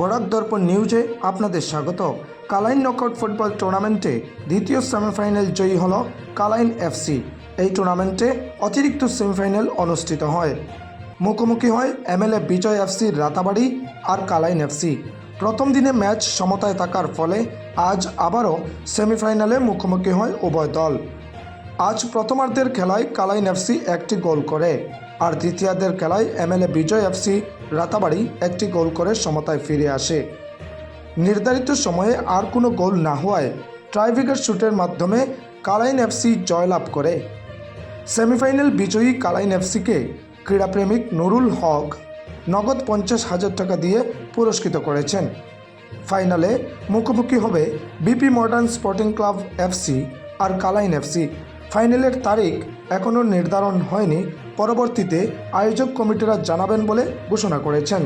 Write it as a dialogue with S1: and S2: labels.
S1: বরাক দর্পণ নিউজে আপনাদের স্বাগত। কালাইন নকআউট ফুটবল টুর্নামেন্টে দ্বিতীয় সেমিফাইনাল জয়ী হল কালাইন এফসি এই টুর্নামেন্টে অতিরিক্ত সেমিফাইনাল অনুষ্ঠিত হয়। মুখোমুখি হয় এমএলএ বিজয় এফসি রাতাবাড়ি আর কালাইন এফসি প্রথম দিনে ম্যাচ সমতায় থাকার ফলে আজ আবারও সেমিফাইনালে মুখোমুখি হয় উভয় দল। আজ প্রথমার্ধের খেলায় কালাইন এফসি একটি গোল করে, আর দ্বিতীয়ার্ধের খেলায় এমএলএ বিজয় এফসি রাতাবাড়ি একটি গোল করে সমতায় ফিরে আসে। নির্ধারিত সময়ে আর কোনো গোল না হওয়ায় ট্রাইব্রেকার শ্যুটের মাধ্যমে কালাইন এফসি জয়লাভ করে। সেমিফাইনাল বিজয়ী কালাইন এফসিকে ক্রীড়াপ্রেমিক নুরুল হক নগদ পঞ্চাশ হাজার টাকা দিয়ে পুরস্কৃত করেছেন। ফাইনালে মুখোমুখি হবে BP modern sporting club FC আর কালাইন এফসি ফাইনালের তারিখ এখনও নির্ধারণ হয়নি। পরবর্তীতে আয়োজক কমিটিরা জানাবেন বলে ঘোষণা করেছেন।